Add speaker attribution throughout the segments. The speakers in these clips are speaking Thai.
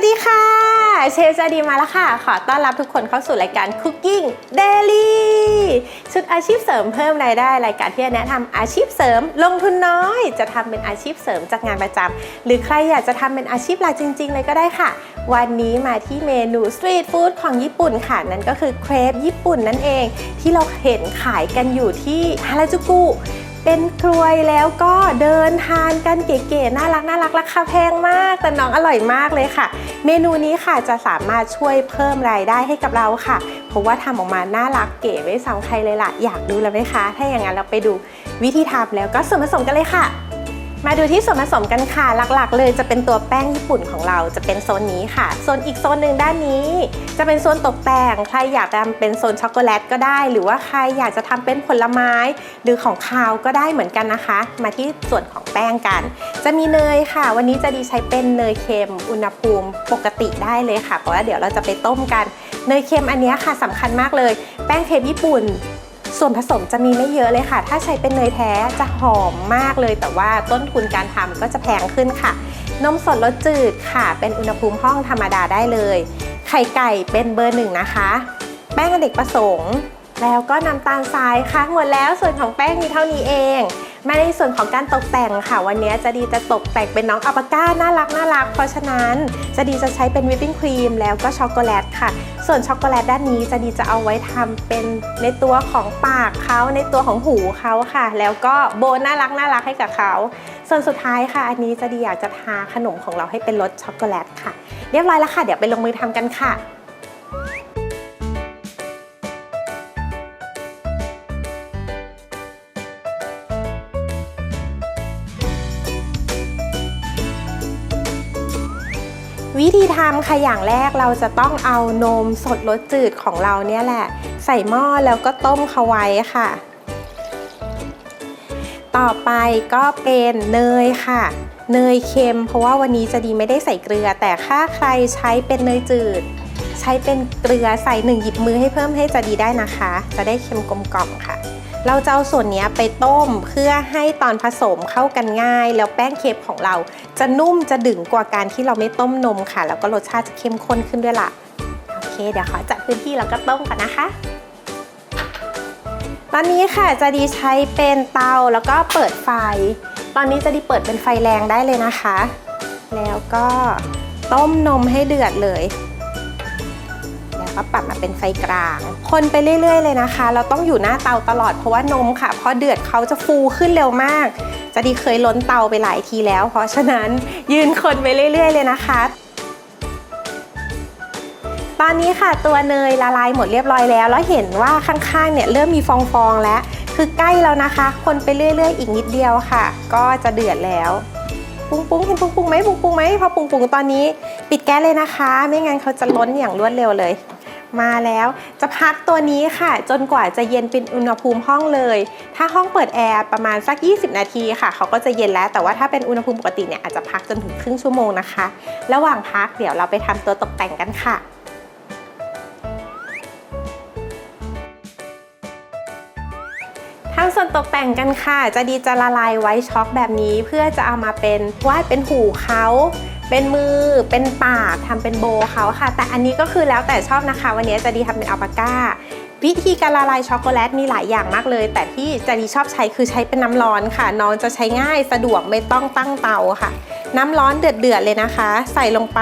Speaker 1: วัสดีค่ะ เชฟจะดีมาแล้วค่ะ ขอต้อนรับทุกคนเข้าสู่รายการ Cooking Daily ชุดอาชีพเสริมเพิ่มรายได้ รายการที่จะแนะนำอาชีพเสริม ลงทุนน้อย จะทำเป็นอาชีพเสริมจากงานประจำหรือใครอยากจะทำเป็นอาชีพหลักจริง ๆ เลยก็ได้ค่ะ วันนี้มาที่เมนูสตรีทฟู้ดของญี่ปุ่นค่ะ นั่นก็คือเครปญี่ปุ่นนั่นเอง ที่เราเห็นขายกันอยู่ที่ฮาราจูกุ เป็นกลวยแล้วก็เดินทานกันเก๋ๆน่ารักน่ารักราคาแพงมากแต่น้องอร่อยมากเลยค่ะ เมนูนี้ค่ะจะสามารถช่วยเพิ่มรายได้ให้กับเราค่ะ เพราะว่าทำออกมาน่ารักเก๋ไม่ซ้ำใครเลยล่ะอยากดูแล้วไหมคะ ถ้าอย่างนั้นเราไปดูวิธีทำแล้วก็ส่วนผสมกันเลยค่ะ มาดูที่ส่วนผสมกันค่ะ หลักๆ เลยจะเป็นตัวแป้งญี่ปุ่นของเราจะเป็นโซนนี้ค่ะ โซนอีกโซนหนึ่งด้านนี้ จะเป็นโซนตกแต่ง ใครอยากทำเป็นโซนช็อกโกแลตก็ได้ หรือว่าใครอยากจะทำเป็นผลไม้ หรือของคาวก็ได้เหมือนกันนะคะ มาที่ส่วนของแป้งกัน จะมีเนยค่ะ วันนี้จะดีใช้เป็นเนยเค็ม อุณหภูมิปกติได้เลยค่ะ เพราะว่าเดี๋ยวเราจะไปต้มกัน เนยเค็มอันนี้ค่ะสำคัญมากเลย แป้งเค็มญี่ปุ่น ส่วนผสมจะมีไม่เยอะเลยค่ะ ถ้าใช้เป็นเนยแท้จะหอมมากเลย แต่ว่าต้นทุนการทำก็จะแพงขึ้นค่ะ นมสดรสจืดค่ะ เป็นอุณหภูมิห้องธรรมดาได้เลย ไข่ไก่เป็นเบอร์หนึ่งนะคะ แป้งอเนกประสงค์ แล้วก็น้ำตาลทรายค่ะ หมดแล้วส่วนของแป้งมีเท่านี้เอง มาในส่วนของการตกแต่งค่ะ วันนี้จะดีจะตกแต่งเป็นน้องอัลปาก้าน่ารักน่ารัก เพราะฉะนั้นจะดีจะใช้เป็นวิปปิ้งครีมแล้วก็ช็อกโกแลตค่ะ ส่วนช็อกโกแลตด้านนี้จะดีจะเอาไว้ทำเป็นในตัวของปากเขาในตัวของหูเขาค่ะ แล้วก็โบน่ารักน่ารักให้กับเขาส่วนสุดท้ายค่ะ อันนี้จะดีอยากจะทาขนมของเราให้เป็นรสช็อกโกแลตค่ะ เรียบร้อยแล้วค่ะ เดี๋ยวไปลงมือทำกันค่ะ วิธีทำค่ะอย่างแรกเราจะต้องเอานมสดรสจืดของเราเนี่ยแหละ ใส่หม้อแล้วก็ต้มเขาไว้ค่ะ ต่อไปก็เป็นเนยค่ะ เนยเค็ม เพราะว่าวันนี้จะดีไม่ได้ใส่เกลือ แต่ถ้าใครใช้เป็นเนยจืด ใช้เป็นเกลือใส่หนึ่งหยิบมือให้เพิ่มให้จะดีได้นะคะ จะได้เค็มกลมกล่อมค่ะ เราจะเอาส่วนนี้ไปต้มเพื่อให้ตอนผสมเข้ากันง่าย แล้วแป้งเค้กของเรา จะนุ่มจะดึงกว่าการที่เราไม่ต้มนมค่ะ แล้วก็รสชาติจะเข้มข้นขึ้นด้วยล่ะโอเค เดี๋ยวขอจัดพื้นที่แล้วก็ต้มก่อนนะคะ ตอนนี้ค่ะจะดีใช้เป็นเตาแล้วก็เปิดไฟ ตอนนี้จะดีเปิดเป็นไฟแรงได้เลยนะคะ แล้วก็ต้มนมให้เดือดเลย ก็ปรับมาเป็นไฟกลาง คนไปเรื่อย ๆ เลยนะคะ เราต้องอยู่หน้าเตาตลอดเพราะว่านมค่ะพอเดือดเขาจะฟูขึ้นเร็วมาก จะดีเคยล้นเตาไปหลายทีแล้ว เพราะฉะนั้นยืนคนไปเรื่อย ๆ เลยนะคะตอนนี้ค่ะตัวเนยละลายหมดเรียบร้อยแล้ว แล้วเห็นว่าข้างๆเนี่ยเริ่มมีฟองๆแล้ว คือใกล้แล้วนะคะ คนไปเรื่อยๆ อีกนิดเดียวค่ะ ก็จะเดือดแล้วปุ้งปุ้งเห็นปุ้งปุ้งไหมปุ้งปุ้งไหมพอปุ้งปุ้งตอนนี้ ปิดแก๊สเลยนะคะ ไม่งั้นเขาจะล้นอย่างรวดเร็วเลย มาแล้ว จะพักตัวนี้ค่ะ จนกว่าจะเย็นเป็นอุณหภูมิห้องเลย ถ้าห้องเปิดแอร์ประมาณสัก 20 นาทีค่ะเขาก็จะเย็นแล้ว แต่ว่าถ้าเป็นอุณหภูมิปกติเนี่ยอาจจะพักจนถึงครึ่งชั่วโมงนะคะ ระหว่างพักเดี๋ยวเราไปทำตัวตกแต่งกันค่ะทำส่วนตกแต่งกันค่ะ จะดีจะละลายไว้ช็อกแบบนี้ เพื่อจะเอามาเป็นวาดเป็นหูเขา เป็นมือเป็นปากทำเป็นโบเขาค่ะ แต่อันนี้ก็คือแล้วแต่ชอบนะคะ วันนี้จะดีทำเป็นอัลปาก้าวิธีการละลายช็อกโกแลตมีหลายอย่างมากเลย แต่ที่จะดีชอบใช้คือใช้เป็นน้ำร้อนค่ะ น้องจะใช้ง่ายสะดวกไม่ต้องตั้งเตาค่ะ น้ำร้อนเดือดเดือดๆเลยนะคะ ใส่ลงไป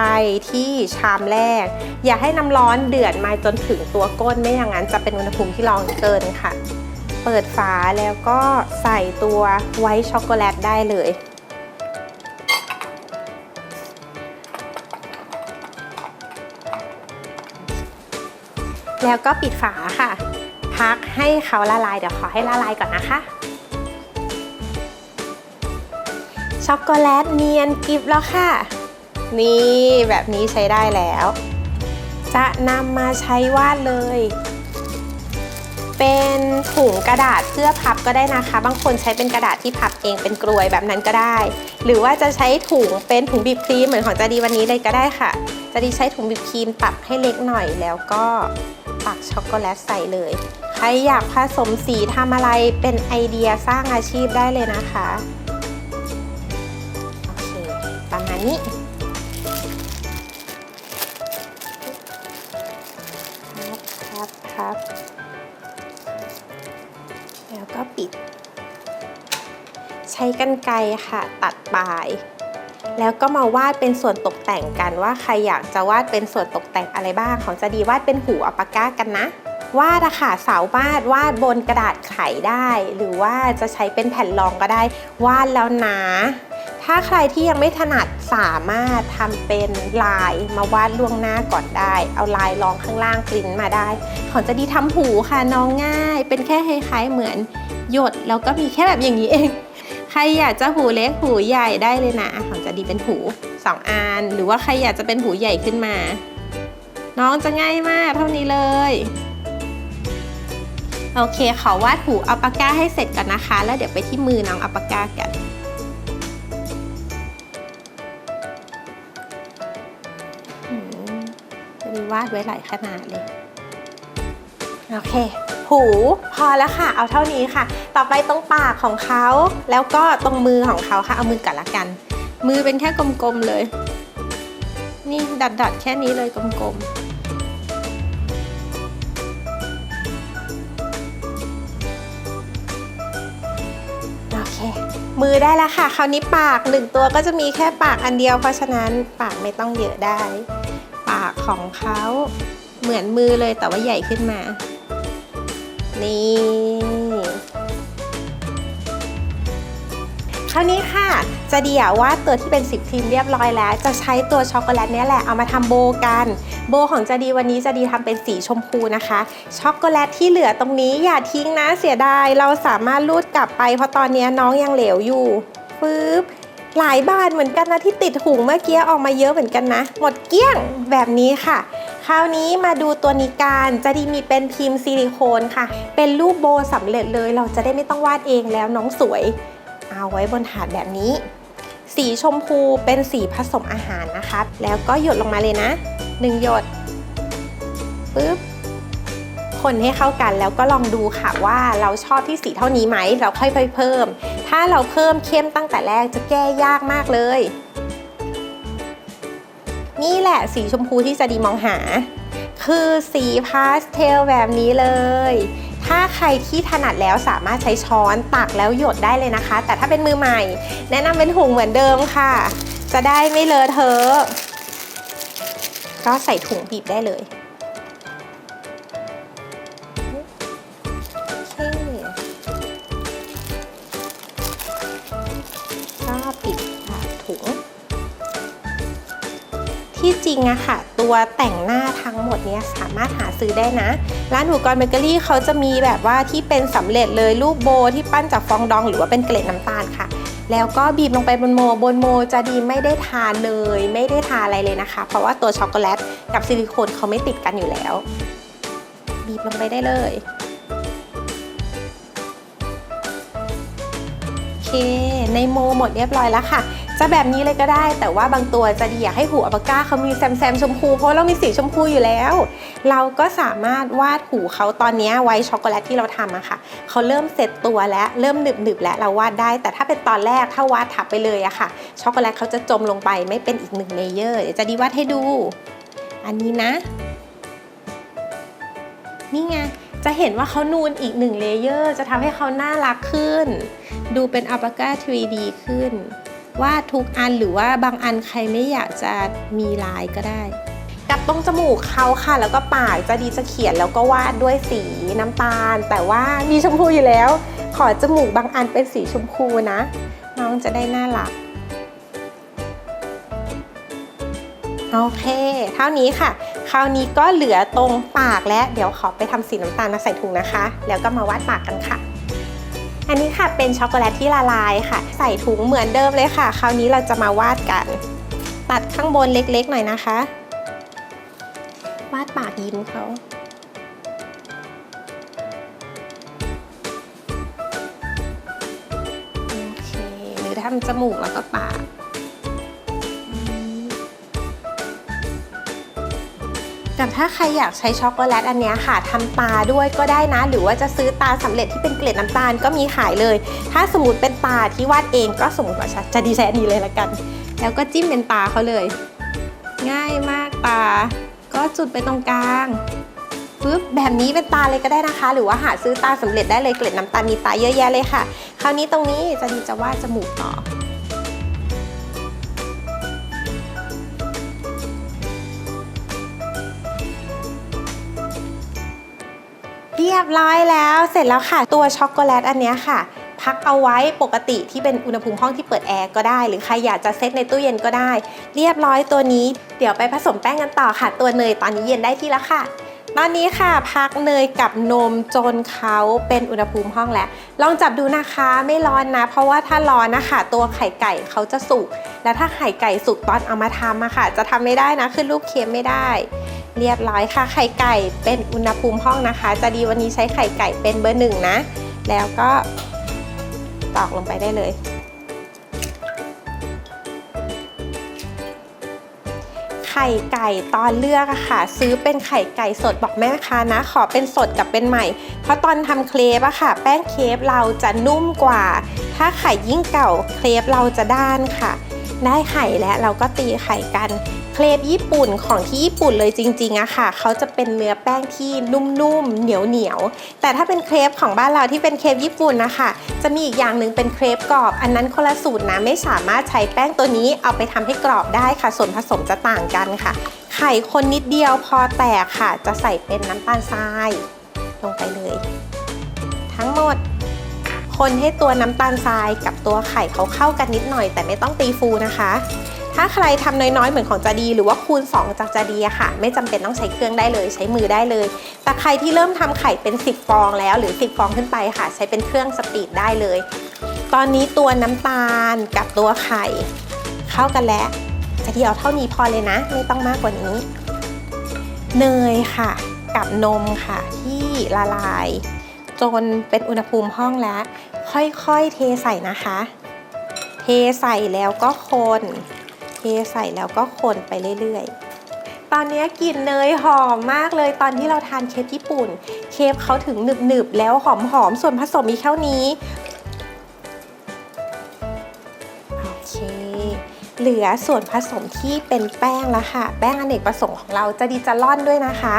Speaker 1: ที่ชามแรก อย่าให้น้ำร้อนเดือดมาจนถึงตัวก้นไม่อย่างนั้นจะเป็นอุณหภูมิที่ร้อนเกินค่ะ เปิดฝาแล้วก็ใส่ตัวไวท์ช็อกโกแลตได้เลย แล้วก็ปิดฝาค่ะ พักให้เขาละลาย เดี๋ยวขอให้ละลายก่อนนะคะ ช็อกโกแลตเนียนกริบแล้วค่ะ นี่แบบนี้ใช้ได้แล้ว จะนำมาใช้วาดเลย เป็นถุงกระดาษเพื่อพับก็ได้นะคะ บางคนใช้เป็นกระดาษที่พับเองเป็นกรวยแบบนั้นก็ได้ หรือว่าจะใช้ถุงเป็นถุงบีบครีมเหมือนของจาดีวันนี้เลยก็ได้ค่ะจาดีใช้ถุงบีบครีมตัดให้เล็กหน่อยแล้วก็ ปักช็อกโกแลตใส่เลย ใครอยากผสมสีทำอะไรเป็นไอเดียสร้างอาชีพได้เลยนะคะโอเคประมาณนี้ครับครับ แล้วก็ปิด ใช้กันไกรค่ะตัดปลาย แล้วก็มาวาดเป็นส่วนตกแต่งกันว่าใครอยากจะวาดเป็นส่วนตกแต่งอะไรบ้าง ของจะดีวาดเป็นหูอัปาก้ากันนะ วาดอะค่ะเสาวาดวาดบนกระดาษไขได้ หรือว่าจะใช้เป็นแผ่นรองก็ได้ วาดแล้วนะถ้าใครที่ยังไม่ถนัดสามารถทำเป็นลายมาวาดล่วงหน้าก่อนได้ เอาลายรองข้างล่างปริ้นมาได้ ของจะดีทำหูค่ะน้องง่าย เป็นแค่คล้ายๆเหมือนหยดแล้วก็มีแค่แบบอย่างนี้เอง รอยากจะหูเล็กหูใหญ่ได้เลยนะของจะดีเป็นหูสองอันหรือว่าใครอยากจะเป็นหูใหญ่ขึ้นมา น้องจะง่ายมากเท่านี้เลยโอเคขอวาดหูอัลปาก้าให้เสร็จก่อนนะคะ แล้วเดี๋ยวไปที่มือน้องอัลปาก้ากันจะมีวาดไว้หลายขนาดเลย โอเค หูพอแล้วค่ะ เอาเท่านี้ค่ะ ต่อไปตรงปากของเขา แล้วก็ตรงมือของเขาค่ะ เอามือก่อนละกัน มือเป็นแค่กลมๆเลย นี่ดัดๆแค่นี้เลยกลมๆ โอเค มือได้แล้วค่ะ คราวนี้ปากหนึ่งตัวก็จะมีแค่ปากอันเดียว เพราะฉะนั้นปากไม่ต้องเยอะได้ ปากของเขาเหมือนมือเลยแต่ว่าใหญ่ขึ้นมา นี่ คราวนี้ค่ะจะเดียวว่าตัวที่เป็นสิบพิมพ์เรียบร้อยแล้ว จะใช้ตัวช็อกโกแลตเนี้ยแหละเอามาทำโบกัน โบของจะดีวันนี้จะดีทำเป็นสีชมพูนะคะ ช็อกโกแลตที่เหลือตรงนี้อย่าทิ้งนะเสียดาย เราสามารถรูดกลับไป เพราะตอนนี้น้องยังเหลวอยู่ปึ๊บหลายบาทเหมือนกันนะที่ติดถุงเมื่อกี้ออกมาเยอะเหมือนกันนะ หมดเกลี้ยงแบบนี้ค่ะ คราวนี้มาดูตัวนิการจะดีมีเป็นพิมพ์ซิลิโคนค่ะ เป็นรูปโบสำเร็จเลยเราจะได้ไม่ต้องวาดเองแล้วน้องสวย เอาไว้บนถาดแบบนี้ สีชมพูเป็นสีผสมอาหารนะคะ แล้วก็หยดลงมาเลยนะหนึ่งหยดปึ๊บคนให้เข้ากันแล้วก็ลองดูค่ะว่าเราชอบที่สีเท่านี้ไหมเราค่อยๆเพิ่ม ถ้าเราเพิ่มเข้มตั้งแต่แรกจะแก้ยากมากเลย นี่แหละสีชมพูที่จะดีมองหา คือสีพาสเทลแบบนี้เลย ถ้าใครที่ถนัดแล้วสามารถใช้ช้อนตักแล้วหยดได้เลยนะคะ แต่ถ้าเป็นมือใหม่ แนะนำเป็นถุงเหมือนเดิมค่ะ จะได้ไม่เลอะเทอะก็ใส่ถุงบีบได้เลย ริงอะค่ะ ตัวแต่งหน้าทั้งหมดเนี้ยสามารถหาซื้อได้นะ ร้านหูกรเบเกอรี่เขาจะมีแบบว่าที่เป็นสำเร็จเลยรูปโบที่ปั้นจากฟองดอง หรือว่าเป็นเกล็ดน้ำตาลค่ะ แล้วก็บีบลงไปบนโม บนโมจะดีไม่ได้ทาเนยไม่ได้ทาอะไรเลยนะคะ เพราะว่าตัวช็อกโกแลตกับซิลิโคนเขาไม่ติดกันอยู่แล้ว บีบลงไปได้เลย เค ในโมหมดเรียบร้อยแล้วค่ะ จะแบบนี้เลยก็ได้ แต่ว่าบางตัวจะดีอยากให้หูอัปก้าเขามีแซมแซมชมพู เพราะเรามีสีชมพูอยู่แล้ว เราก็สามารถวาดหูเขาตอนนี้ไว้ช็อกโกแลตที่เราทำอะค่ะเขาเริ่มเสร็จตัวแล้วเริ่มหนึบหนึบแล้วเราวาดได้ แต่ถ้าเป็นตอนแรกถ้าวาดทับไปเลยอะค่ะ ช็อกโกแลตเขาจะจมลงไปไม่เป็นอีกหนึ่งเลเยอร์เดี๋ยวจะดีวาดให้ดู อันนี้นะ นี่ไง จะเห็นว่าเขานูนอีกหนึ่งเลเยอร์จะทำให้เขาน่ารักขึ้น ดูเป็นอัลปาก้า 3D ขึ้น วาดทุกอันหรือว่าบางอันใครไม่อยากจะมีลายก็ได้กับตรงจมูกเขาค่ะ แล้วก็ปากจะดีจะเขียนแล้วก็วาดด้วยสีน้ำตาล แต่ว่ามีชมพูอยู่แล้ว ขอจมูกบางอันเป็นสีชมพูนะ น้องจะได้น่ารัก โอเค เท่านี้ค่ะ คราวนี้ก็เหลือตรงปากและเดี๋ยวขอไปทำสีน้ำตาลมาใส่ถุงนะคะ แล้วก็มาวาดปากกันค่ะ อันนี้ค่ะเป็นช็อกโกแลตที่ละลายค่ะ ใส่ถุงเหมือนเดิมเลยค่ะ คราวนี้เราจะมาวาดกัน ตัดข้างบนเล็กๆหน่อยนะคะ วาดปากยิ้มเขาโอเคหรือทำจมูกแล้วก็ กแต่ถ้าใครอยากใช้ช็อกโกแลตอันนี้ค่ะทำตาด้วยก็ได้นะ หรือว่าจะซื้อตาสำเร็จที่เป็นเกล็ดน้ำตาลก็มีขายเลย ถ้าสมมติเป็นตาที่วาดเองก็สมมติว่าจะดีไซน์นี้เลยละกัน แล้วก็จิ้มเป็นตาเขาเลย ง่ายมากตา ก็จุดไปตรงกลางปึ๊บแบบนี้เป็นตาเลยก็ได้นะคะ หรือว่าหาซื้อตาสำเร็จได้เลยเกล็ดน้ำตาลมีตาเยอะแยะเลยค่ะ คราวนี้ตรงนี้จะดีจะวาดจมูกต่อ รียบร้อยแล้ว เสร็จแล้วค่ะ ตัวช็อกโกแลตอันนี้ค่ะ พักเอาไว้ปกติที่เป็นอุณหภูมิห้องที่เปิดแอร์ก็ได้ หรือใครอยากจะเซตในตู้เย็นก็ได้ เรียบร้อยตัวนี้ เดี๋ยวไปผสมแป้งกันต่อค่ะ ตัวเนยตอนนี้เย็นได้ที่แล้วค่ะ ตอนนี้ค่ะพักเนยกับนมจนเขาเป็นอุณหภูมิห้องแล้วลองจับดูนะคะไม่ร้อนนะ เพราะว่าถ้าร้อนนะคะ ตัวไข่ไก่เขาจะสุก แล้วถ้าไข่ไก่สุกตอนเอามาทำอะค่ะ จะทำไม่ได้นะขึ้นลูกเค็มไม่ได้ เรียบร้อยค่ะ ไข่ไก่เป็นอุณหภูมิห้องนะคะ จะดีวันนี้ใช้ไข่ไก่เป็นเบอร์หนึ่งนะ แล้วก็ตอกลงไปได้เลย ไข่ไก่ตอนเลือกอะค่ะ ซื้อเป็นไข่ไก่สดบอกแม่ค้านะ ขอเป็นสดกับเป็นใหม่ เพราะตอนทำเครปอะค่ะ แป้งเครปเราจะนุ่มกว่า ถ้าไข่ยิ่งเก่าเครปเราจะด้านค่ะ ได้ไข่แล้วเราก็ตีไข่กัน เครปญี่ปุ่นของที่ญี่ปุ่นเลยจริงๆอะค่ะ เขาจะเป็นเนื้อแป้งที่นุ่มๆ เหนียวๆ แต่ถ้าเป็นเครปของบ้านเราที่เป็นเครปญี่ปุ่นนะคะ จะมีอีกอย่างหนึ่งเป็นเครปกรอบ อันนั้นคนละสูตรนะไม่สามารถใช้แป้งตัวนี้เอาไปทำให้กรอบได้ค่ะ ส่วนผสมจะต่างกันค่ะ ไข่คนนิดเดียวพอแตกค่ะ จะใส่เป็นน้ำตาลทราย ลงไปเลย ทั้งหมดคนให้ตัวน้ำตาลทรายกับตัวไข่เขาเข้ากันนิดหน่อย แต่ไม่ต้องตีฟูนะคะ ถ้าใครทำน้อยๆ เหมือนของจาดี หรือว่าคูณ 2 จากจาดีอะค่ะ ไม่จำเป็นต้องใช้เครื่องได้เลยใช้มือได้เลย แต่ใครที่เริ่มทำไข่เป็น 10 ฟองแล้วหรือ 10 ฟองขึ้นไปค่ะ ใช้เป็นเครื่องสปีดได้เลย ตอนนี้ตัวน้ำตาลกับตัวไข่เข้ากันแล้วจาดีเอาเท่านี้พอเลยนะ ไม่ต้องมากกว่านี้ เนยค่ะ กับนมค่ะ ที่ละลาย จนเป็นอุณหภูมิห้องแล้ว ค่อยๆเทใส่นะคะ เทใส่แล้วก็คน ใส่แล้วก็คนไปเรื่อย ๆ ตอนนี้กลิ่นเนยหอมมากเลยตอนที่เราทานเคปญี่ปุ่น เคปเขาถึงหนึบๆแล้วหอมๆส่วนผสมมีเท่านี้โอเคเหลือส่วนผสมที่เป็นแป้งแล้วค่ะ แป้งอเนกประสงค์ของเราจะดีจะล่อนด้วยนะคะ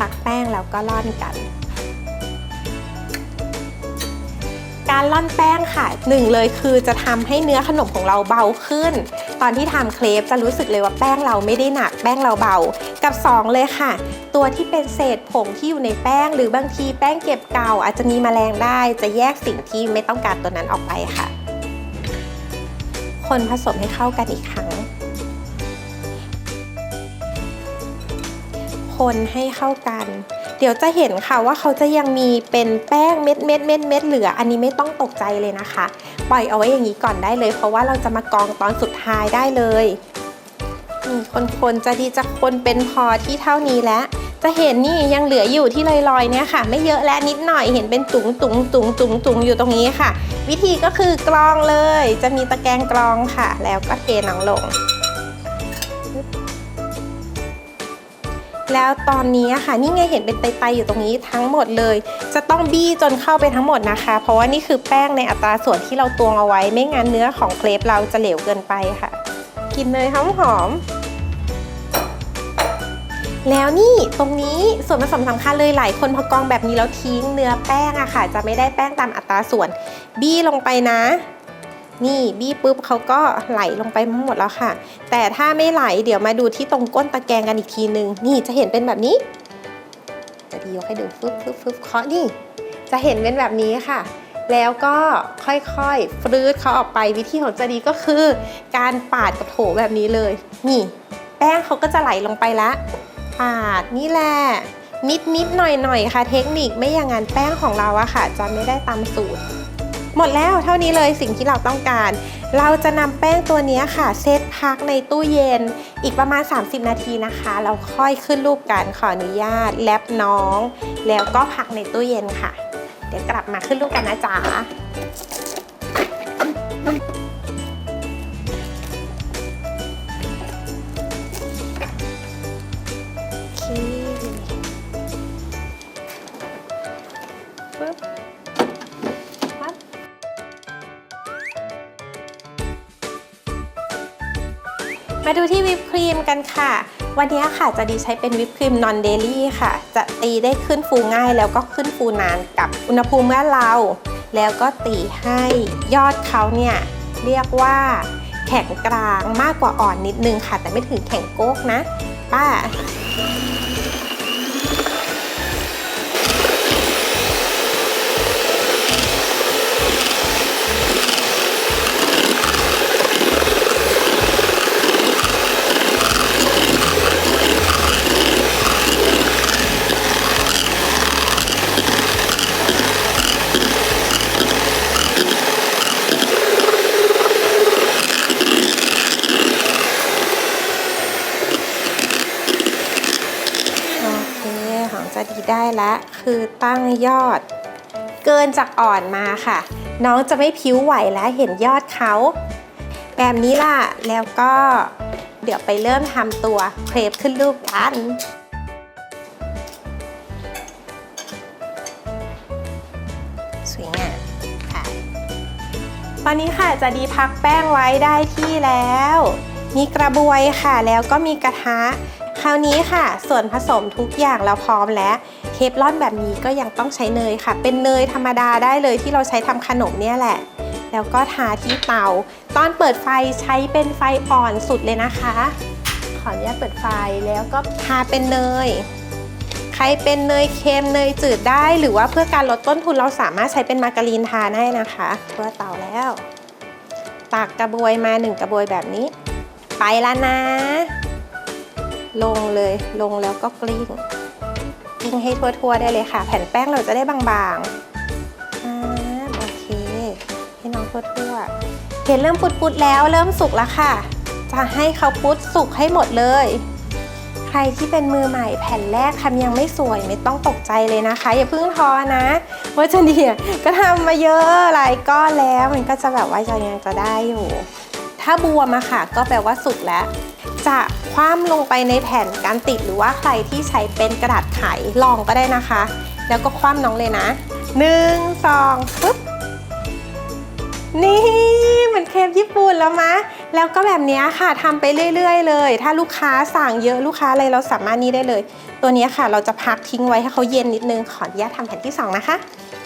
Speaker 1: ตักแป้งแล้วก็ล่อนกัน การล่อนแป้งค่ะหนึ่งเลยคือจะทำให้เนื้อขนมของเราเบาขึ้น ตอนที่ทำเครปจะรู้สึกเลยว่าแป้งเราไม่ได้หนักแป้งเราเบา กับ 2 เลยค่ะ ตัวที่เป็นเศษผงที่อยู่ในแป้ง หรือบางทีแป้งเก็บเก่าอาจจะมีแมลงได้ จะแยกสิ่งที่ไม่ต้องการตัวนั้นออกไปค่ะ คนผสมให้เข้ากันอีกครั้ง คนให้เข้ากัน เดี๋ยวจะเห็นค่ะว่าเขาจะยังมีเป็นแป้งเม็ดเม็ดเม็ดเม็ดเหลือ อันนี้ไม่ต้องตกใจเลยนะคะ ปล่อยเอาไว้อย่างนี้ก่อนได้เลย เพราะว่าเราจะมากองตอนสุดท้ายได้เลยนี่คนๆจะดีจะคนเป็นพอที่เท่านี้แล้วจะเห็นนี่ยังเหลืออยู่ที่ลอยๆเนี่ยค่ะ ไม่เยอะและนิดหน่อยเห็นเป็นตุงตุงตุงตุงตุงอยู่ตรงนี้ค่ะ วิธีก็คือกรองเลย จะมีตะแกรงกรองค่ะ แล้วก็เทน้ำลง แล้วตอนนี้ค่ะนี่ไงเห็นเป็นไตๆอยู่ตรงนี้ทั้งหมดเลย จะต้องบี้จนเข้าไปทั้งหมดนะคะ เพราะว่านี่คือแป้งในอัตราส่วนที่เราตวงเอาไว้ ไม่งั้นเนื้อของเครปเราจะเหลวเกินไปค่ะ กินเนยหอมหอมแล้วนี่ตรงนี้ส่วนผสมสำคัญเลยหลายคนพอกองแบบนี้แล้วทิ้งเนื้อแป้งอะค่ะ จะไม่ได้แป้งตามอัตราส่วน บี้ลงไปนะ นี่บี้ปุ๊บเขาก็ไหลลงไปหมดแล้วค่ะ แต่ถ้าไม่ไหลเดี๋ยวมาดูที่ตรงก้นตะแกรงกันอีกทีนึง นี่จะเห็นเป็นแบบนี้จะดียกให้ดูฟึบฟึบฟึบเคาะนี่ จะเห็นเป็นแบบนี้ค่ะ แล้วก็ค่อยๆฟรืดเขาออกไปวิธีของจะดีก็คือ การปาดกับโถแบบนี้เลย นี่ แป้งเขาก็จะไหลลงไปละปาดนี่แหละนิดนิดๆหน่อยหน่อยๆค่ะ เทคนิคไม่อย่างนั้นแป้งของเราอะค่ะ จะไม่ได้ตามสูตร หมดแล้วเท่านี้เลยสิ่งที่เราต้องการ เราจะนำแป้งตัวนี้ค่ะ เซตพักในตู้เย็น อีกประมาณ 30 นาทีนะคะ เราค่อยขึ้นรูปกันขออนุญาตแลบน้อง แล้วก็พักในตู้เย็นค่ะ เดี๋ยวกลับมาขึ้นรูปกันนะจ๊ะ ดูที่วิปครีมกันค่ะ วันนี้ค่ะจะดีใช้เป็นวิปครีมนอนเดลี่ค่ะ จะตีได้ขึ้นฟูง่ายแล้วก็ขึ้นฟูนานกับอุณหภูมิเมื่อเรา แล้วก็ตีให้ยอดเขาเนี่ยเรียกว่าแข็งกลางมากกว่าอ่อนนิดนึงค่ะ แต่ไม่ถึงแข็งโก๊กนะ ป้า โอเค ของจะดีได้แล้ว คือตั้งยอด เกินจากอ่อนมาค่ะ น้องจะไม่ผิวไหวแล้วเห็นยอดเขา แบบนี้ล่ะ แล้วก็เดี๋ยวไปเริ่มทำตัวเครปขึ้นรูปกันสวยงามค่ะตอนนี้ค่ะจะดีพักแป้งไว้ได้ที่แล้ว มีกระบวยค่ะ แล้วก็มีกระทะ ราวนี้ค่ะ ส่วนผสมทุกอย่างเราพร้อมแล้วเทฟลอนแบบนี้ก็ยังต้องใช้เนยค่ะ เป็นเนยธรรมดาได้เลยที่เราใช้ทำขนมเนี่ยแหละ แล้วก็ทาที่เตา ตอนเปิดไฟใช้เป็นไฟอ่อนสุดเลยนะคะ ขออนุญาตเปิดไฟแล้วก็ทาเป็นเนย ใครเป็นเนยเค็มเนยจืดได้ หรือว่าเพื่อการลดต้นทุนเราสามารถใช้เป็นมาการีนทาได้นะคะทั่วเตาแล้วตักกระบวยมาหนึ่งกระบวยแบบนี้ ไปแล้วนะ ลงเลยลงแล้วก็กลิ้งกลิ้งให้ทั่วๆได้เลยค่ะ แผ่นแป้งเราจะได้บางๆโอเค ให้น้องทั่วๆเห็นเริ่มปุดๆแล้วเริ่มสุกแล้วค่ะ จะให้เขาปุดสุกให้หมดเลย ใครที่เป็นมือใหม่แผ่นแรกทำยังไม่สวยไม่ต้องตกใจเลยนะคะ อย่าเพิ่งท้อนะว่าจะเนี่ยก็ทำมาเยอะหลายก้อนแล้วมันก็จะแบบว่าจะยังจะได้อยู่ ถ้าบวมอะค่ะ ก็แปลว่าสุกแล้ว จะ คว่ำลงไปในแผ่นการติดหรือว่าใครที่ใช้เป็นกระดาษไขลองก็ได้นะคะ แล้วก็คว่ำน้องเลยนะหนึ่งสองปึ๊บนี่เหมือนเครปญี่ปุ่นแล้วมะ แล้วก็แบบนี้ค่ะทำไปเรื่อย ๆ เลย ถ้าลูกค้าสั่งเยอะลูกค้าอะไรเราสามารถนี้ได้เลย ตัวนี้ค่ะเราจะพักทิ้งไว้ให้เขาเย็นนิดนึงขออนุญาตทำแผ่นที่สองนะคะ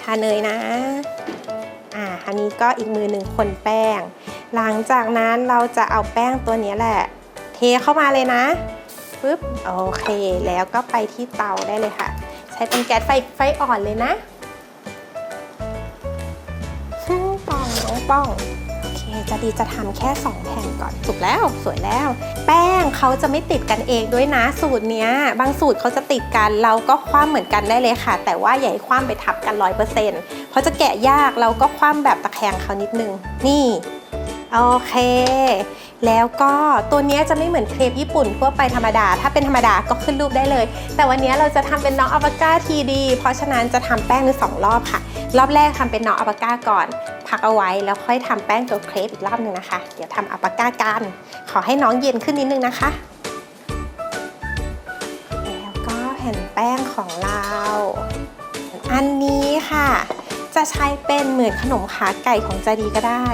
Speaker 1: ทาเนยนะอ่าอันนี้ก็อีกมือหนึ่งคนแป้ง หลังจากนั้นเราจะเอาแป้งตัวนี้แหละ เทเข้ามาเลยนะปึ๊บโอเค แล้วก็ไปที่เตาได้เลยค่ะ ใช้เป็นแก๊สไฟไฟอ่อนเลยนะป้องน้องป้องโอเคจะดีจะทำแค่ 2 แผ่นก่อนสุกแล้วสวยแล้ว แป้งเขาจะไม่ติดกันเองด้วยนะสูตรเนี้ย บางสูตรเขาจะติดกันเราก็คว่ำเหมือนกันได้เลยค่ะ แต่ว่าอย่าให้คว่ำไปทับกัน 100%เพราะจะแกะยากเราก็คว่ำแบบตะแคงเขานิดนึง นี่โอเค แล้วก็ตัวนี้จะไม่เหมือนเครปญี่ปุ่นทั่วไปธรรมดา ถ้าเป็นธรรมดาก็ขึ้นรูปได้เลย แต่วันนี้เราจะทำเป็นน้องอ v วก้าทีดี เพราะฉะนั้นจะทำแป้งในสองรอบค่ะ รอบแรกทำเป็นน้องอ v วก้าก่อน พักเอาไว้แล้วค่อยทำแป้งตัวเครปอีกรอบหนึ่งนะคะ เดี๋ยวทำอัปปาก้ากัน ขอให้น้องเย็นขึ้นนิดนึงนะคะ แล้วก็แผ่นแป้งของเรา อันนี้ค่ะ จะใช้เป็นเหมือนขนมขาไก่ของจาดีก็ได้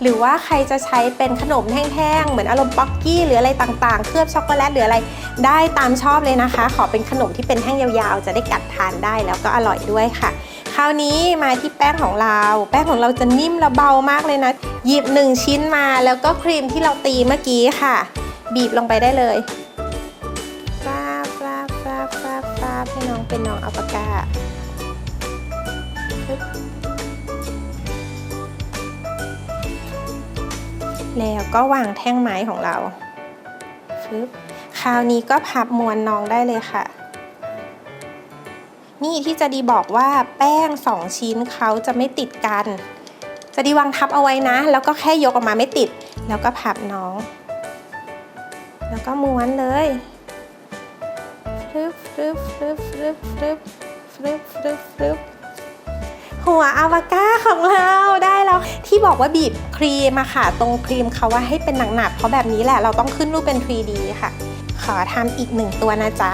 Speaker 1: หรือว่าใครจะใช้เป็นขนมแห้งๆ เหมือนอารมณ์ป๊อกกี้หรืออะไรต่างๆ เคลือบช็อกโกแลตหรืออะไร ได้ตามชอบเลยนะคะ ขอเป็นขนมที่เป็นแห้งยาวๆ จะได้กัดทานได้แล้วก็อร่อยด้วยค่ะ คราวนี้มาที่แป้งของเรา แป้งของเราจะนิ่มและเบามากเลยนะ หยิบหนึ่งชิ้นมาแล้วก็ครีมที่เราตีเมื่อกี้ค่ะ บีบลงไปได้เลยฟาบฟาบฟาบฟาบฟาบให้น้องเป็นน้องอัลปากา แล้วก็วางแท่งไม้ของเราฟึบคราวนี้ก็พับมวนน้องได้เลยค่ะ นี่ที่จะดีบอกว่าแป้ง2ชิ้นเขาจะไม่ติดกัน จะดีวางทับเอาไว้นะ แล้วก็แค่ยกออกมาไม่ติด แล้วก็พับน้อง แล้วก็ม้วนเลยฟรึบฟรึบฟรึบฟรึบฟรึบฟรึบฟรึบฟึบ หัวอาวาก้าของเราได้แล้ว ที่บอกว่าบีบครีมมาค่ะ ตรงครีมเขาว่าให้เป็นหนักๆเพราะแบบนี้แหละเราต้องขึ้นรูปเป็น 3D ค่ะ ขอทำอีกหนึ่งตัวนะจ๊ะ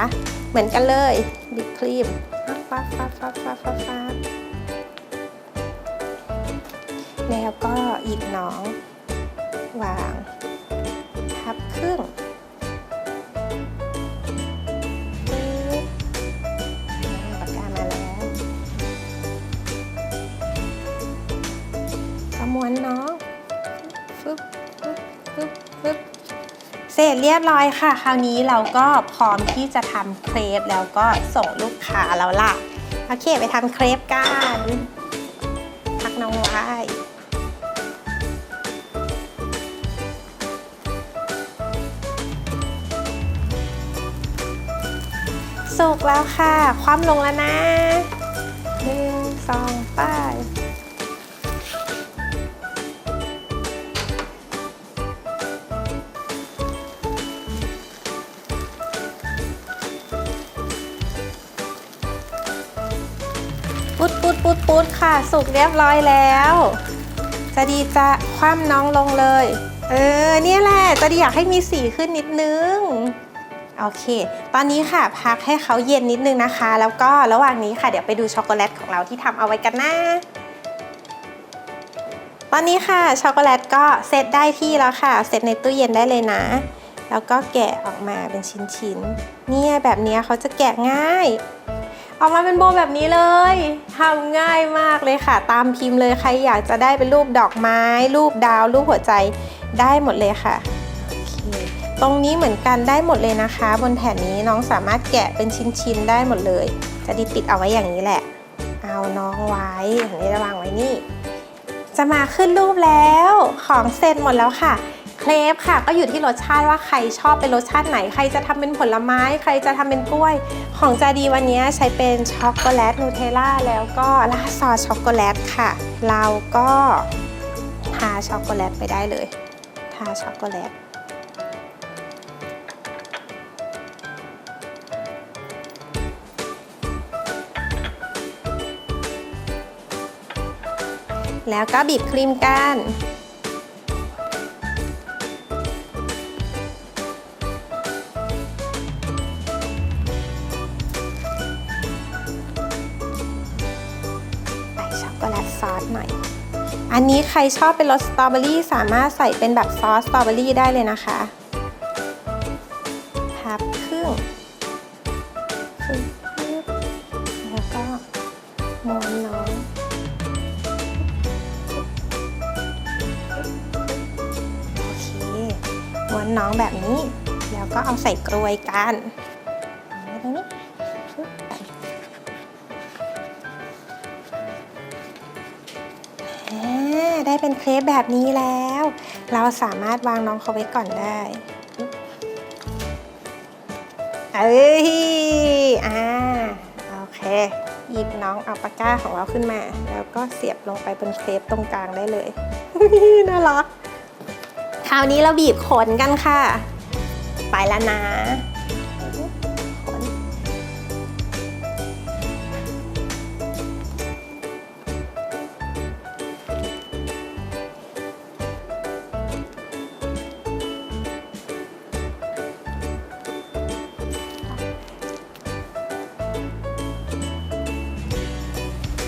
Speaker 1: เหมือนกันเลยบีบครีมฟับฟับฟับฟับฟับฟับแล้วก็หยิบน้อง วางพับครึ่ง ม้วนน้องฟึบฟึบฟึบฟึบเสร็จเรียบร้อยค่ะ คราวนี้เราก็พร้อมที่จะทำเครปแล้วก็ส่งลูกค้าแล้วล่ะ โอเคไปทำเครปกันพักน้องไว้สุกแล้วค่ะ คว่ำลงแล้วนะหนึ่งสองป้าย ดปุดปุดค่ะ สุกเรียบร้อยแล้ว จะดีจะคว่ำน้องลงเลย เออเนี่ยแหละจะดีอยากให้มีสีขึ้นนิดนึงโอเค ตอนนี้ค่ะพักให้เขาเย็นนิดนึงนะคะ แล้วก็ระหว่างนี้ค่ะเดี๋ยวไปดูช็อกโกแลตของเราที่ทำเอาไว้กันนะตอนนี้ค่ะช็อกโกแลตก็เซตได้ที่แล้วค่ะ เซตในตู้เย็นได้เลยนะ แล้วก็แกะออกมาเป็นชิ้นๆ เนี่ยแบบนี้เขาจะแกะง่าย ออกมาเป็นโบแบบนี้เลยทำง่ายมากเลยค่ะ ตามพิมพ์เลยใครอยากจะได้เป็นรูปดอกไม้ รูปดาว รูปหัวใจได้หมดเลยค่ะ ตรงนี้เหมือนกันได้หมดเลยนะคะ บนแผ่นนี้น้องสามารถแกะเป็นชิ้นๆได้หมดเลย จะดีติดเอาไว้อย่างนี้แหละ เอาน้องไว้อย่างนี้ระวางไว้นี่ จะมาขึ้นรูปแล้วของเสร็จหมดแล้วค่ะ รปค่ะ ก็อยู่ที่รสชาติว่าใครชอบเป็นรสชาติไหน ใครจะทำเป็นผลไม้ ใครจะทำเป็นกล้วย ของจาดีวันนี้ใช้เป็นช็อกโกแลตนูเทลล่าแล้วก็ราซอสช็อกโกแลตค่ะ เราก็ทาช็อกโกแลตไปได้เลย ทาช็อกโกแลตแล้วก็บีบครีมกัน อันนี้ใครชอบเป็นรสสตรอเบอรี่สามารถใส่เป็นแบบซอสสตรอเบอรี่ได้เลยนะคะ พับครึ่งครึ่งแล้วก็ม้วนน้องโอเคม้วนน้องแบบนี้ แล้วก็เอาใส่กรวยกัน เป็นเครปแบบนี้แล้ว เราสามารถวางน้องเขาไว้ก่อนได้เอ้ยอ่าโอเคหยิบน้องอัลปาก้าของเราขึ้นมา แล้วก็เสียบลงไปบนเครปตรงกลางได้เลยน่ารักคราวนี้เราบีบขนกันค่ะ ไปแล้วนะ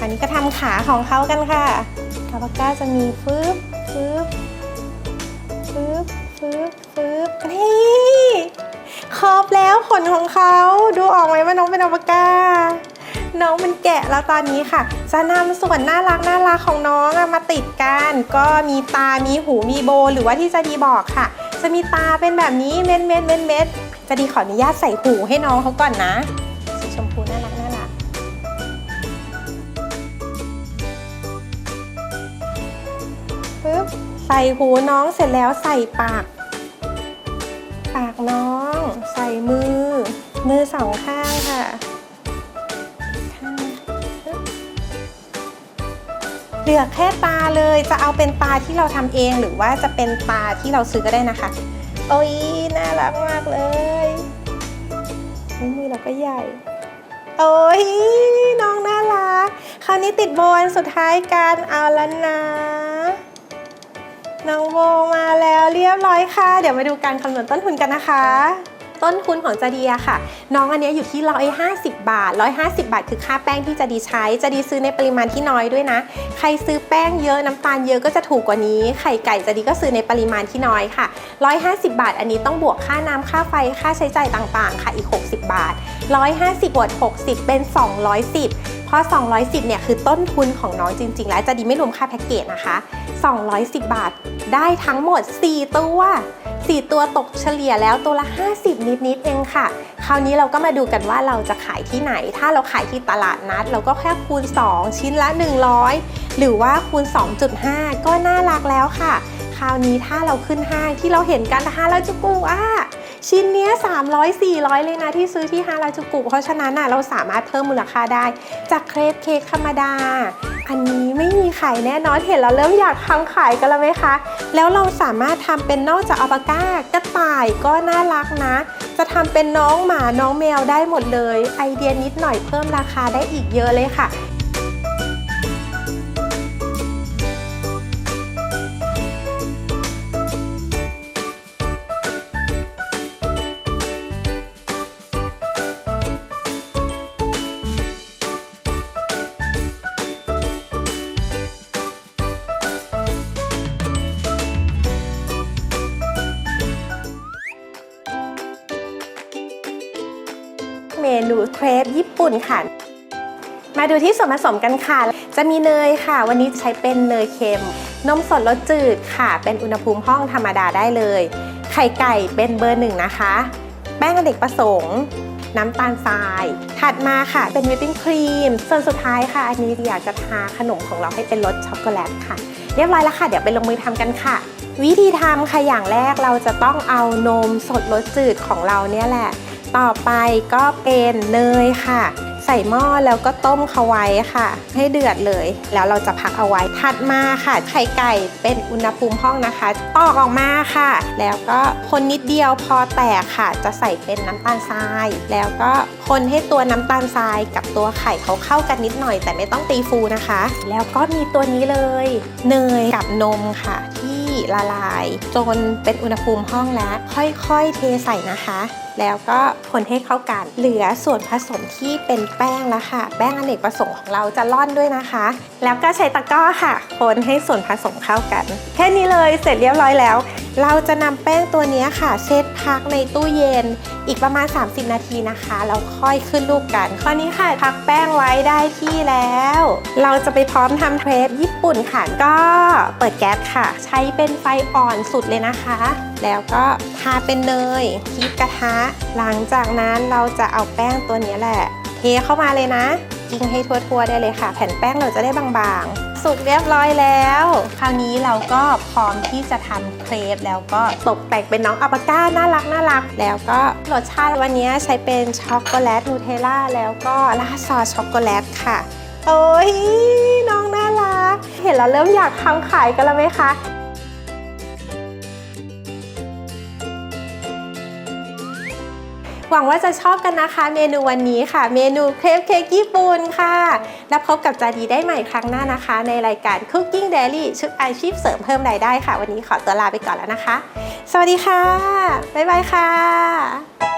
Speaker 1: อันนี้ก็ทำขาของเขากันค่ะคาปาก้าจะมีฟึบฟึบฟึบฟึบฟึบนี่ครบแล้วขนของเขาดูออกไหมว่าน้องเป็นอัลปาก้า น้องเป็นแกะแล้วตอนนี้ค่ะ จะนำส่วนน่ารักน่ารักของน้องมาติดกัน ก็มีตา มีหู มีโบ หรือว่าที่จะดีบอกค่ะ จะมีตาเป็นแบบนี้เม็ดเม็ดเม็ดเม็ดจะดีขออนุญาตใส่หูให้น้องเขาก่อนนะ ส่หูน้องเสร็จแล้วใส่ปาก ปากน้อง ใส่มือ มือสองข้างค่ะข้างปึ๊บเหลือแค่ตาเลยจะเอาเป็นตาที่เราทำเองหรือว่าจะเป็นตาที่เราซื้อก็ได้นะคะ โอ้ยน่ารักมากเลยมือเราก็ใหญ่ โอ้ยน้องน่ารัก คราวนี้ติดโบอันสุดท้ายกันเอาแล้วนะ น้องโบมาแล้วเรียบร้อยค่ะ เดี๋ยวมาดูการคำนวณต้นทุนกันนะคะ ต้นทุนของจดีอะค่ะ น้องอันนี้อยู่ที่150บาท150บาท คือค่าแป้งที่จาดีใช้จาดีซื้อในปริมาณที่น้อยด้วยนะ ใครซื้อแป้งเยอะน้ำตาลเยอะก็จะถูกกว่านี้ ไข่ไก่จดีก็ซื้อในปริมาณที่น้อยค่ะ150บาท อันนี้ต้องบวกค่าน้ำค่าไฟค่าใช้จ่ายต่างๆ ค่ะอีก60บาท150บวก60เป็น210เพราะ 210 เนี่ยคือต้นทุนของน้องจริง ๆ แล้วจะดีไม่รวมค่าแพ็กเกจนะคะ 210 บาทได้ทั้งหมด 4 ตัว 4 ตัวตกเฉลี่ยแล้วตัวละ 50 นิด ๆ เองค่ะ คราวนี้เราก็มาดูกันว่าเราจะขายที่ไหน ถ้าเราขายที่ตลาดนัด เราก็แค่คูณ 2 ชิ้นละ 100 หรือว่าคูณ 2.5 ก็น่ารักแล้วค่ะ คราวนี้ถ้าเราขึ้นห้างที่เราเห็นกันนะคะ เราจะปูอะ ชิ้นเนี้ย300 400 เลยนะที่ซื้อที่ฮาราจูกุเพราะฉะนั้นน่ะเราสามารถเพิ่มมูลค่าได้ จากเครปเค้กธรรมดา อันนี้ไม่มีขายแน่นอนเห็นแล้วเริ่มอยากทำขายกันแล้วไหมคะ แล้วเราสามารถทำเป็นนอกจากอัลปาก้ากระต่ายก็น่ารักนะ จะทำเป็นน้องหมาน้องแมวได้หมดเลย ไอเดียนิดหน่อยเพิ่มราคาได้อีกเยอะเลยค่ะ เมนูเครปญี่ปุ่นค่ะ มาดูที่ส่วนผสมกันค่ะ จะมีเนยค่ะ วันนี้ใช้เป็นเนยเค็ม นมสดรสจืดค่ะ เป็นอุณหภูมิห้องธรรมดาได้เลย ไข่ไก่เป็นเบอร์หนึ่งนะคะ แป้งอเนกประสงค์ น้ำตาลทราย ถัดมาค่ะ เป็นวิปปิ้งครีม ส่วนสุดท้ายค่ะ อันนี้อยากจะทาขนมของเราให้เป็นรสช็อกโกแลตค่ะ เรียบร้อยแล้วค่ะ เดี๋ยวไปลงมือทำกันค่ะวิธีทำค่ะอย่างแรกเราจะต้องเอานมสดรสจืดของเราเนี่ยแหละ ต่อไปก็เป็นเนยค่ะ ใส่หม้อแล้วก็ต้มเขาไว้ค่ะ ให้เดือดเลย แล้วเราจะพักเอาไว้ถัดมาค่ะไข่ไก่เป็นอุณหภูมิห้องนะคะตอกออกมาค่ะ แล้วก็คนนิดเดียวพอแตกค่ะ จะใส่เป็นน้ำตาลทราย แล้วก็คนให้ตัวน้ำตาลทรายกับตัวไข่เขาเข้ากันนิดหน่อย แต่ไม่ต้องตีฟูนะคะ แล้วก็มีตัวนี้เลยเนยกับนมค่ะที่ละลาย จนเป็นอุณหภูมิห้องแล้ว ค่อยๆเทใส่นะคะแล้วก็คนให้เข้ากัน เหลือส่วนผสมที่เป็นแป้งแล้วค่ะ แป้งอเนกประสงค์ของเราจะร่อนด้วยนะคะ แล้วก็ใช้ตะกร้อค่ะ คนให้ส่วนผสมเข้ากัน แค่นี้เลยเสร็จเรียบร้อยแล้ว เราจะนำแป้งตัวนี้ค่ะเซตพักในตู้เย็น อีกประมาณ 30 นาทีนะคะแล้วค่อยขึ้นรูปกันคราวนี้ค่ะพักแป้งไว้ได้ที่แล้ว เราจะไปพร้อมทำเครปญี่ปุ่นค่ะก็เปิดแก๊สค่ะ ใช้เป็นไฟอ่อนสุดเลยนะคะ แล้วก็ทาเป็นเนยคีบกระทะ หลังจากนั้นเราจะเอาแป้งตัวนี้แหละ เทเข้ามาเลยนะกิ้งให้ทั่วๆได้เลยค่ะ แผ่นแป้งเราจะได้บางๆ สุกเรียบร้อยแล้ว คราวนี้เราก็พร้อมที่จะทำเครปแล้วก็ตกแต่งเป็นน้องอัปก้าน่ารักน่ารัก แล้วก็รสชาติวันนี้ใช้เป็นช็อกโกแลตนูเทลล่าแล้วก็ราดซอสช็อกโกแลตค่ะ โอ้ยน้องน่ารัก เห็นแล้วเริ่มอยากทำขายกันแล้วไหมคะ หวังว่าจะชอบกันนะคะ เมนูวันนี้ค่ะ เมนูเครปเค้กญี่ปุ่นค่ะแล้วพบกับจาดีได้ใหม่ครั้งหน้านะคะ ในรายการ Cooking Daily ชุดอาชีพเสริมเพิ่มรายได้ค่ะ วันนี้ขอตัวลาไปก่อนแล้วนะคะ สวัสดีค่ะ บ๊ายบายค่ะ